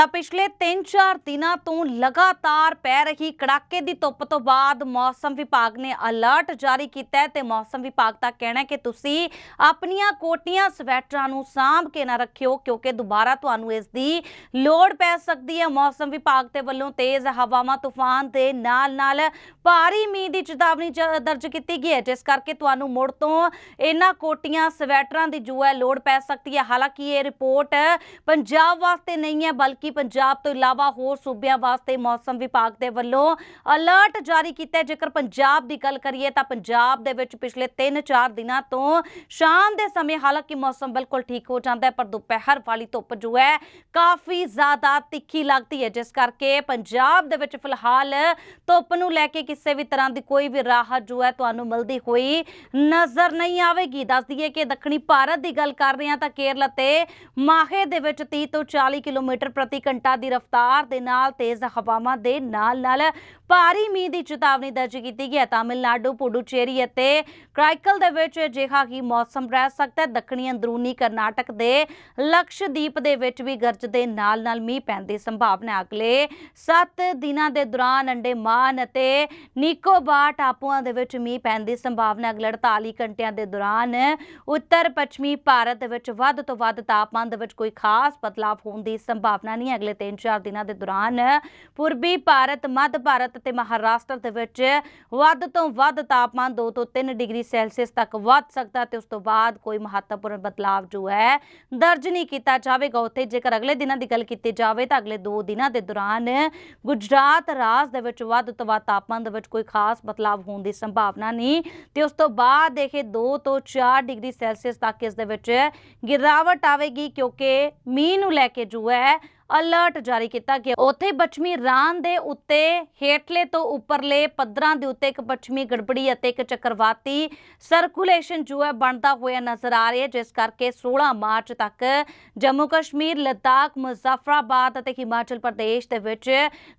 ਤਾਂ ਪਿਛਲੇ 3-4 ਦਿਨਾਂ ਤੋਂ ਲਗਾਤਾਰ ਪੈ ਰਹੀ ਕੜਾਕੇ ਦੀ ਧੁੱਪ ਤੋਂ ਬਾਅਦ ਮੌਸਮ ਵਿਭਾਗ ਨੇ ਅਲਰਟ ਜਾਰੀ ਕੀਤਾ ਹੈ ਤੇ ਮੌਸਮ ਵਿਭਾਗ ਦਾ ਕਹਿਣਾ ਹੈ ਕਿ ਤੁਸੀਂ ਆਪਣੀਆਂ ਕੋਟੀਆਂ ਸਵੈਟਰਾਂ ਨੂੰ ਸਾਂਭ ਕੇ ਨਾ ਰੱਖਿਓ, ਕਿਉਂਕਿ ਦੁਬਾਰਾ ਤੁਹਾਨੂੰ ਇਸ ਦੀ ਲੋੜ ਪੈ ਸਕਦੀ ਹੈ। ਮੌਸਮ ਵਿਭਾਗ ਦੇ ਵੱਲੋਂ ਤੇਜ਼ ਹਵਾਵਾਂ, ਤੂਫਾਨ ਦੇ ਨਾਲ-ਨਾਲ ਭਾਰੀ ਮੀਂਹ ਦੀ ਚੇਤਾਵਨੀ ਦਰਜ ਕੀਤੀ ਗਈ ਹੈ, ਜਿਸ ਕਰਕੇ ਤੁਹਾਨੂੰ ਮੁੜ ਤੋਂ ਇਹਨਾਂ ਕੋਟੀਆਂ ਸਵੈਟਰਾਂ ਦੀ ਜੋ ਹੈ ਲੋੜ ਪੈ ਸਕਦੀ ਹੈ। ਹਾਲਾਂਕਿ ਇਹ ਰਿਪੋਰਟ ਪੰਜਾਬ ਵਾਸਤੇ ਨਹੀਂ ਹੈ, ਬਲਕਿ ਪੰਜਾਬ ਤੋਂ ਇਲਾਵਾ ਹੋਰ ਸੂਬਿਆਂ ਵਾਸਤੇ ਮੌਸਮ ਵਿਭਾਗ ਦੇ ਵੱਲੋਂ ਅਲਰਟ ਜਾਰੀ ਕੀਤਾ ਹੈ। ਜੇਕਰ ਪੰਜਾਬ ਦੀ ਗੱਲ ਕਰੀਏ ਤਾਂ ਪੰਜਾਬ ਦੇ ਵਿੱਚ ਪਿਛਲੇ 3-4 ਦਿਨਾਂ ਤੋਂ ਸ਼ਾਮ ਦੇ ਸਮੇਂ ਹਾਲਾਂਕਿ ਮੌਸਮ ਬਿਲਕੁਲ ਠੀਕ ਹੋ ਜਾਂਦਾ ਹੈ, ਪਰ ਦੁਪਹਿਰ ਵਾਲੀ ਧੁੱਪ ਜੋ ਹੈ ਕਾਫੀ ਜ਼ਿਆਦਾ ਤਿੱਖੀ ਲੱਗਦੀ ਹੈ। ਜਿਸ ਕਰਕੇ ਪੰਜਾਬ ਦੇ ਵਿੱਚ ਫਿਲਹਾਲ ਧੁੱਪ ਨੂੰ ਲੈ ਕੇ ਕਿਸੇ ਵੀ ਤਰ੍ਹਾਂ ਦੀ ਕੋਈ ਵੀ ਰਾਹਤ ਜੋ ਹੈ ਤੁਹਾਨੂੰ ਮਿਲਦੀ ਹੋਈ ਨਜ਼ਰ ਨਹੀਂ ਆਵੇਗੀ। ਦੱਸ ਦਈਏ ਕਿ ਦੱਖਣੀ ਭਾਰਤ ਦੀ ਗੱਲ ਕਰ ਰਹੇ ਹਾਂ ਤਾਂ ਕੇਰਲ ਤੇ ਮਾਹੇ ਦੇ ਵਿੱਚ 30 ਤੋਂ 40 ਕਿਲੋਮੀਟਰ ਪ੍ਰਤੀ ਘੰਟਾ ਦੀ ਰਫ਼ਤਾਰ ਦੇ ਨਾਲ ਤੇਜ਼ ਹਵਾਵਾਂ ਦੇ ਨਾਲ ਨਾਲ ਭਾਰੀ ਮੀਂਹ ਦੀ ਚੇਤਾਵਨੀ ਦਰਜ ਕੀਤੀ ਗਈ ਹੈ। ਤਾਮਿਲਨਾਡੂ, ਪੁਡੂਚੇਰੀ ਅਤੇ ਕ੍ਰਾਈਕਲ ਦੇ ਵਿੱਚ ਅਜਿਹਾ ਹੀ ਮੌਸਮ ਰਹਿ ਸਕਦਾ ਹੈ। ਦੱਖਣੀ ਅੰਦਰੂਨੀ ਕਰਨਾਟਕ ਦੇ ਲਕਸ਼ਦੀਪ ਦੇ ਵਿੱਚ ਵੀ ਗਰਜ ਦੇ ਨਾਲ ਨਾਲ ਮੀਂਹ ਪੈਣ ਦੀ ਸੰਭਾਵਨਾ ਅਗਲੇ 7 ਦਿਨਾਂ ਦੇ ਦੌਰਾਨ ਅੰਡੇਮਾਨ ਅਤੇ ਨਿਕੋਬਾਰ ਟਾਪੂਆਂ ਦੇ ਵਿੱਚ ਮੀਂਹ ਪੈਣ ਦੀ ਸੰਭਾਵਨਾ ਅਗਲੇ 48 ਘੰਟਿਆਂ ਦੇ ਦੌਰਾਨ ਉੱਤਰ ਪੱਛਮੀ ਭਾਰਤ ਦੇ ਵਿੱਚ ਵੱਧ ਤੋਂ ਵੱਧ ਤਾਪਮਾਨ ਦੇ ਵਿੱਚ ਕੋਈ ਖਾਸ ਬਦਲਾਅ ਹੋਣ ਦੀ ਸੰਭਾਵਨਾ ਨਹੀਂ ਅਗਲੇ 3-4 ਦਿਨਾਂ ਦੇ ਦੌਰਾਨ। ਪੂਰਬੀ ਭਾਰਤ, ਮੱਧ ਭਾਰਤ ਤੇ ਮਹਾਰਾਸ਼ਟਰ ਦੇ ਵਿੱਚ ਵੱਧ ਤੋਂ ਵੱਧ ਤਾਪਮਾਨ 2 ਤੋਂ 3 ਡਿਗਰੀ ਸੈਲਸੀਅਸ ਤੱਕ ਵੱਧ ਸਕਦਾ ਤੇ ਉਸ ਤੋਂ ਬਾਅਦ ਕੋਈ ਮਹੱਤਵਪੂਰਨ ਬਦਲਾਅ ਜੋ ਹੈ ਦਰਜ ਨਹੀਂ ਕੀਤਾ ਜਾਵੇਗਾ। ਉੱਥੇ ਜੇਕਰ ਅਗਲੇ ਦਿਨਾਂ ਦੀ ਗੱਲ ਕੀਤੀ ਜਾਵੇ ਤਾਂ ਅਗਲੇ 2 ਦਿਨਾਂ ਦੇ ਦੌਰਾਨ ਗੁਜਰਾਤ ਰਾਜ ਦੇ ਵਿੱਚ ਵੱਧ ਤੋਂ ਵੱਧ ਤਾਪਮਾਨ ਦੇ ਵਿੱਚ ਕੋਈ ਖਾਸ ਬਦਲਾਅ ਹੋਣ ਦੀ ਸੰਭਾਵਨਾ ਨਹੀਂ ਤੇ ਉਸ ਤੋਂ ਬਾਅਦ ਇਹ 2 ਤੋਂ 4 ਡਿਗਰੀ ਸੈਲਸੀਅਸ ਤੱਕ ਇਸ ਦੇ ਵਿੱਚ ਗਿਰਾਵਟ ਆਵੇਗੀ ਕਿਉਂਕਿ ਮੀਂਹ ਨੂੰ ਲੈ ਕੇ ਜੋ ਹੈ ਅਲਰਟ ਜਾਰੀ ਕੀਤਾ ਗਿਆ। ਉੱਥੇ ਪੱਛਮੀ ਰਾਨ ਦੇ ਉੱਤੇ ਹੇਠਲੇ ਤੋਂ ਉੱਪਰਲੇ ਪੱਧਰਾਂ ਦੇ ਉੱਤੇ ਇੱਕ ਪੱਛਮੀ ਗੜਬੜੀ ਅਤੇ ਇੱਕ ਚੱਕਰਵਾਤੀ ਸਰਕੂਲੇਸ਼ਨ ਜੋ ਹੈ ਬਣਦਾ ਹੋਇਆ ਨਜ਼ਰ ਆ ਰਿਹਾ ਜਿਸ ਕਰਕੇ 16 ਮਾਰਚ ਤੱਕ ਜੰਮੂ ਕਸ਼ਮੀਰ, ਲੱਦਾਖ, ਮੁਜ਼ਫਰਾਬਾਦ ਅਤੇ ਹਿਮਾਚਲ ਪ੍ਰਦੇਸ਼ ਦੇ ਵਿੱਚ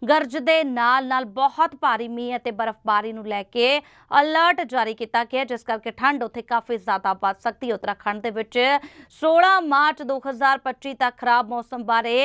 ਗਰਜ ਦੇ ਨਾਲ ਨਾਲ ਬਹੁਤ ਭਾਰੀ ਮੀਂਹ ਅਤੇ ਬਰਫ਼ਬਾਰੀ ਨੂੰ ਲੈ ਕੇ ਅਲਰਟ ਜਾਰੀ ਕੀਤਾ ਗਿਆ, ਜਿਸ ਕਰਕੇ ਠੰਡ ਉੱਥੇ ਕਾਫੀ ਜ਼ਿਆਦਾ ਵੱਧ ਸਕਦੀ ਹੈ। ਉੱਤਰਾਖੰਡ ਦੇ ਵਿੱਚ 16 ਮਾਰਚ 2025 ਤੱਕ ਖਰਾਬ ਮੌਸਮ ਬਾਰੇ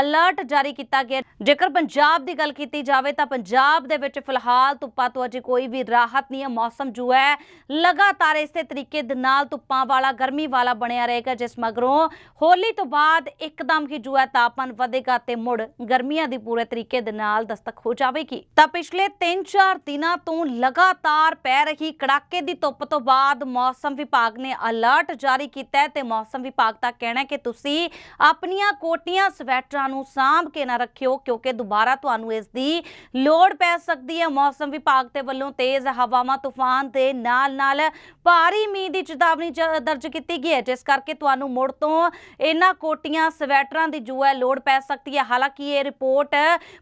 ਅਲਰਟ ਜਾਰੀ ਕੀਤਾ ਗਿਆ। ਜੇਕਰ ਪੰਜਾਬ ਦੀ ਗੱਲ ਕੀਤੀ ਜਾਵੇ ਤਾਂ ਪੰਜਾਬ ਦੇ ਵਿੱਚ ਫਿਲਹਾਲ ਧੁੱਪਾਂ ਤੋਂ ਅਜੇ ਕੋਈ ਵੀ ਰਾਹਤ ਨਹੀਂ ਹੈ। ਮੌਸਮ ਜੋ ਹੈ, ਲਗਾਤਾਰ ਇਸੇ ਤਰੀਕੇ ਦੇ ਨਾਲ ਧੁੱਪਾਂ ਵਾਲਾ, ਗਰਮੀ ਵਾਲਾ ਬਣਿਆ ਰਹੇਗਾ, ਜਿਸ ਮਗਰੋਂ ਹੋਲੀ ਤੋਂ ਬਾਅਦ ਇੱਕਦਮ ਹੀ ਜੋ ਹੈ ਤਾਪਮਾਨ ਵਧੇਗਾ ਤੇ ਮੁੜ ਗਰਮੀਆਂ ਦੀ ਪੂਰੇ ਤਰੀਕੇ ਦੇ ਨਾਲ ਦਸਤਕ ਹੋ ਜਾਵੇਗੀ। ਤਾਂ ਪਿਛਲੇ 3-4 ਦਿਨਾਂ ਤੋਂ ਲਗਾਤਾਰ ਪੈ ਰਹੀ ਕੜਾਕੇ ਦੀ ਧੁੱਪ ਤੋਂ ਬਾਅਦ ਮੌਸਮ ਵਿਭਾਗ ਨੇ ਅਲਰਟ ਜਾਰੀ ਕੀਤਾ ਹੈ ਤੇ ਮੌਸਮ ਵਿਭਾਗ ਦਾ ਕਹਿਣਾ ਹੈ ਕਿ ਤੁਸੀਂ ਆਪਣੀਆਂ ਕੋਟੀਆਂ, ਸਵੈਟਰਾਂ ਨੂੰ ਸਾਂਭ ਕੇ ਨਾ ਰੱਖਿਓ, ਕਿਉਂਕਿ ਦੁਬਾਰਾ ਤੁਹਾਨੂੰ ਇਸ ਦੀ ਲੋੜ ਪੈ ਸਕਦੀ ਹੈ। ਮੌਸਮ ਵਿਭਾਗ ਦੇ ਵੱਲੋਂ ਤੇਜ਼ ਹਵਾਵਾਂ, ਤੂਫਾਨ ਦੇ ਨਾਲ ਨਾਲ ਭਾਰੀ ਮੀਂਹ ਦੀ ਚੇਤਾਵਨੀ ਦਰਜ ਕੀਤੀ ਗਈ ਹੈ, ਜਿਸ ਕਰਕੇ ਤੁਹਾਨੂੰ ਮੁੜ ਤੋਂ ਇਹਨਾਂ ਕੋਟੀਆਂ, ਸਵੈਟਰਾਂ ਦੀ ਜੋ ਹੈ ਲੋੜ ਪੈ ਸਕਦੀ ਹੈ। ਹਾਲਾਂਕਿ ਇਹ ਰਿਪੋਰਟ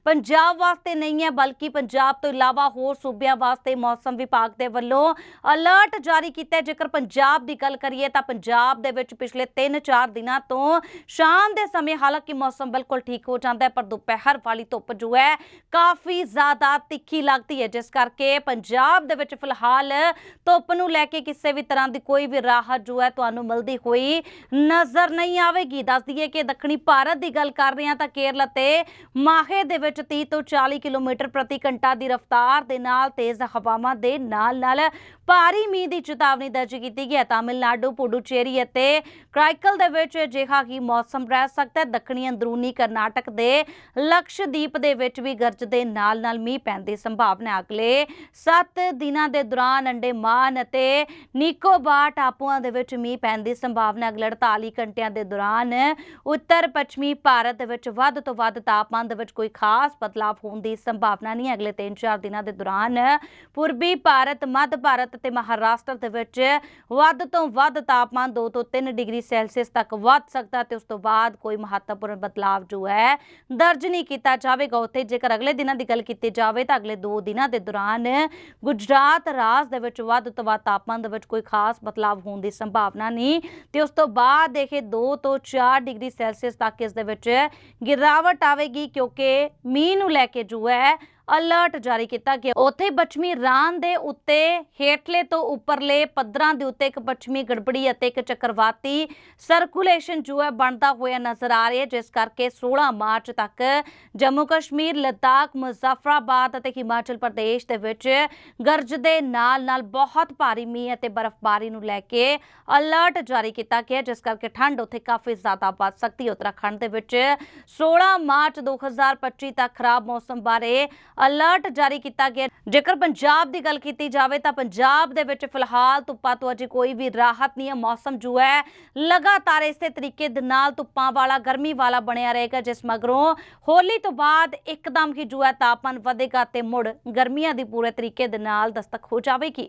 ਪੰਜਾਬ ਵਾਸਤੇ ਨਹੀਂ ਹੈ, ਬਲਕਿ ਪੰਜਾਬ ਤੋਂ ਇਲਾਵਾ ਹੋਰ ਸੂਬਿਆਂ ਵਾਸਤੇ ਮੌਸਮ ਵਿਭਾਗ ਦੇ ਵੱਲੋਂ ਅਲਰਟ ਜਾਰੀ ਕੀਤਾ ਜੇਕਰ ਪੰਜਾਬ ਦੀ ਗੱਲ ਕਰੀਏ ਤਾਂ ਪੰਜਾਬ ਦੇ ਵਿੱਚ ਪਿਛਲੇ 3-4 ਦਿਨਾਂ ਤੋਂ ਸ਼ਾਮ ਦੇ ਸਮੇਂ ਹਾਲਾਂਕਿ ਮੌਸਮ ਬਿਲਕੁਲ ਠੀਕ ਹੋ ਜਾਂਦਾ ਹੈ, ਪਰ ਦੁਪਹਿਰ ਵਾਲੀ ਧੁੱਪ ਜੋ ਹੈ, ਕਾਫੀ ਜ਼ਿਆਦਾ ਤਿੱਖੀ ਲੱਗਦੀ ਹੈ। ਜਿਸ ਕਰਕੇ ਪੰਜਾਬ ਦੇ ਵਿੱਚ ਫਿਲਹਾਲ ਧੁੱਪ ਨੂੰ ਲੈ ਕੇ ਕਿਸੇ ਵੀ ਤਰ੍ਹਾਂ ਦੀ ਕੋਈ ਵੀ ਰਾਹਤ ਜੋ ਹੈ ਤੁਹਾਨੂੰ ਮਿਲਦੀ ਹੋਈ ਨਜ਼ਰ ਨਹੀਂ ਆਵੇਗੀ। ਦੱਸ ਦਈਏ ਕਿ ਦੱਖਣੀ ਭਾਰਤ ਦੀ ਗੱਲ ਕਰ ਰਹੇ ਹਾਂ ਤਾਂ ਕੇਰਲ ਅਤੇ ਮਾਹੇ ਦੇ ਵਿੱਚ 30 ਤੋਂ 40 ਕਿਲੋਮੀਟਰ ਪ੍ਰਤੀ ਘੰਟਾ ਦੀ ਰਫ਼ਤਾਰ ਦੇ ਨਾਲ ਤੇਜ਼ ਹਵਾਵਾਂ ਦੇ ਨਾਲ ਨਾਲ ਭਾਰੀ ਮੀਂਹ ਦੀ ਚੇਤਾਵਨੀ ਦਰਜ ਕੀਤੀ ਗਈ ਹੈ। ਤਾਮਿਲਨਾਡੂ, ਪੁਡੂਚੇਰੀ ਅਤੇ ਕ੍ਰਾਈਕਲ ਦੇ ਵਿੱਚ ਅਜਿਹਾ ਹੀ ਮੌਸਮ ਰਹਿ ਸਕਦਾ ਹੈ। ਦੱਖਣੀ ਅੰਦਰੂਨੀ ਕਰਨਾਟਕ ਦੇ ਲਕਸ਼ਦੀਪ ਦੇ ਵਿੱਚ ਵੀ ਗਰਜ ਦੇ ਨਾਲ ਨਾਲ ਮੀਂਹ ਪੈਣ ਦੀ ਸੰਭਾਵਨਾ ਅਗਲੇ 7 ਦਿਨਾਂ ਦੇ ਦੌਰਾਨ ਅੰਡੇਮਾਨ ਅਤੇ ਨਿਕੋਬਾਰ ਟਾਪੂਆਂ ਦੇ ਵਿੱਚ ਮੀਂਹ ਪੈਣ ਦੀ ਸੰਭਾਵਨਾ ਅਗਲੇ 48 ਘੰਟਿਆਂ ਦੇ ਦੌਰਾਨ ਉੱਤਰ ਪੱਛਮੀ ਭਾਰਤ ਦੇ ਵਿੱਚ ਵੱਧ ਤੋਂ ਵੱਧ ਤਾਪਮਾਨ ਦੇ ਵਿੱਚ ਕੋਈ ਖਾਸ ਬਦਲਾਅ ਹੋਣ ਦੀ ਸੰਭਾਵਨਾ ਨਹੀਂ ਅਗਲੇ 3-4 ਦਿਨਾਂ ਦੇ ਦੌਰਾਨ ਪੂਰਬੀ ਭਾਰਤ, ਮੱਧ ਭਾਰਤ ਤੇ ਮਹਾਰਾਸ਼ਟਰ ਦੇ ਵਿੱਚ ਵੱਧ ਤੋਂ ਵੱਧ ਤਾਪਮਾਨ 2 ਤੋਂ 3 ਡਿਗਰੀ ਸੈਲਸੀਅਸ ਤੱਕ ਵੱਧ ਸਕਦਾ ਤੇ ਉਸ ਤੋਂ ਬਾਅਦ ਕੋਈ ਮਹੱਤਵਪੂਰਨ ਬਦਲਾਅ ਜੋ ਹੈ, ਦਰਜ ਨਹੀਂ ਕੀਤਾ ਜਾਵੇਗਾ। ਉੱਥੇ ਜੇਕਰ ਅਗਲੇ ਦਿਨਾਂ ਦੀ ਗੱਲ ਕੀਤੀ ਜਾਵੇ ਤਾਂ ਅਗਲੇ 2 ਦਿਨਾਂ ਦੇ ਦੌਰਾਨ ਗੁਜਰਾਤ ਰਾਜ ਦੇ ਵਿੱਚ ਵੱਧ ਤੋਂ ਵੱਧ ਤਾਪਮਾਨ ਦੇ ਵਿੱਚ ਕੋਈ ਖਾਸ ਬਦਲਾਵ ਹੋਣ ਦੀ ਸੰਭਾਵਨਾ ਨਹੀਂ ਤੇ ਉਸ ਤੋਂ ਬਾਅਦ ਇਹ 2 ਤੋਂ 4 ਡਿਗਰੀ ਸੈਲਸੀਅਸ ਤੱਕ ਇਸ ਦੇ ਵਿੱਚ ਗਿਰਾਵਟ ਆਵੇਗੀ ਕਿਉਂਕਿ ਮੀਂਹ ਨੂੰ ਲੈ ਕੇ ਜੋ ਹੈ ਅਲਰਟ ਜਾਰੀ ਕੀਤਾ ਗਿਆ। ਉੱਥੇ ਪੱਛਮੀ ਰਾਨ ਦੇ ਉੱਤੇ ਹੇਠਲੇ ਤੋਂ ਉੱਪਰਲੇ ਪੱਧਰਾਂ ਦੇ ਉੱਤੇ ਇੱਕ ਪੱਛਮੀ ਗੜਬੜੀ ਅਤੇ ਇੱਕ ਚੱਕਰਵਾਤੀ ਸਰਕੂਲੇਸ਼ਨ ਜੋ ਹੈ ਬਣਦਾ ਹੋਇਆ ਨਜ਼ਰ ਆ ਰਿਹਾ ਜਿਸ ਕਰਕੇ 16 ਮਾਰਚ ਤੱਕ ਜੰਮੂ ਕਸ਼ਮੀਰ, ਲੱਦਾਖ, ਮੁਜ਼ਫਰਾਬਾਦ ਅਤੇ ਹਿਮਾਚਲ ਪ੍ਰਦੇਸ਼ ਦੇ ਵਿੱਚ ਗਰਜ ਦੇ ਨਾਲ ਨਾਲ ਬਹੁਤ ਭਾਰੀ ਮੀਂਹ ਅਤੇ ਬਰਫ਼ਬਾਰੀ ਨੂੰ ਲੈ ਕੇ ਅਲਰਟ ਜਾਰੀ ਕੀਤਾ ਗਿਆ, ਜਿਸ ਕਰਕੇ ਠੰਡ ਉੱਥੇ ਕਾਫੀ ਜ਼ਿਆਦਾ ਵੱਧ ਸਕਦੀ ਹੈ। ਉੱਤਰਾਖੰਡ ਦੇ ਵਿੱਚ 16 ਮਾਰਚ 2025 ਤੱਕ ਖਰਾਬ ਮੌਸਮ ਬਾਰੇ ਅਲਰਟ ਜਾਰੀ ਕੀਤਾ ਗਿਆ। ਜੇਕਰ ਪੰਜਾਬ ਦੀ ਗੱਲ ਕੀਤੀ ਜਾਵੇ ਤਾਂ ਪੰਜਾਬ ਦੇ ਵਿੱਚ ਫਿਲਹਾਲ ਧੁੱਪਾਂ ਤੋਂ ਅਜੇ ਕੋਈ ਵੀ ਰਾਹਤ ਨਹੀਂ ਹੈ। ਮੌਸਮ ਜੋ ਹੈ, ਲਗਾਤਾਰ ਇਸੇ ਤਰੀਕੇ ਦੇ ਨਾਲ ਧੁੱਪਾਂ ਵਾਲਾ, ਗਰਮੀ ਵਾਲਾ ਬਣਿਆ ਰਹੇਗਾ, ਜਿਸ ਮਗਰੋਂ ਹੋਲੀ ਤੋਂ ਬਾਅਦ ਇੱਕਦਮ ਹੀ ਜੋ ਹੈ ਤਾਪਮਾਨ ਵਧੇਗਾ ਤੇ ਮੁੜ ਗਰਮੀਆਂ ਦੀ ਪੂਰੇ ਤਰੀਕੇ ਦੇ ਨਾਲ ਦਸਤਕ ਹੋ ਜਾਵੇਗੀ।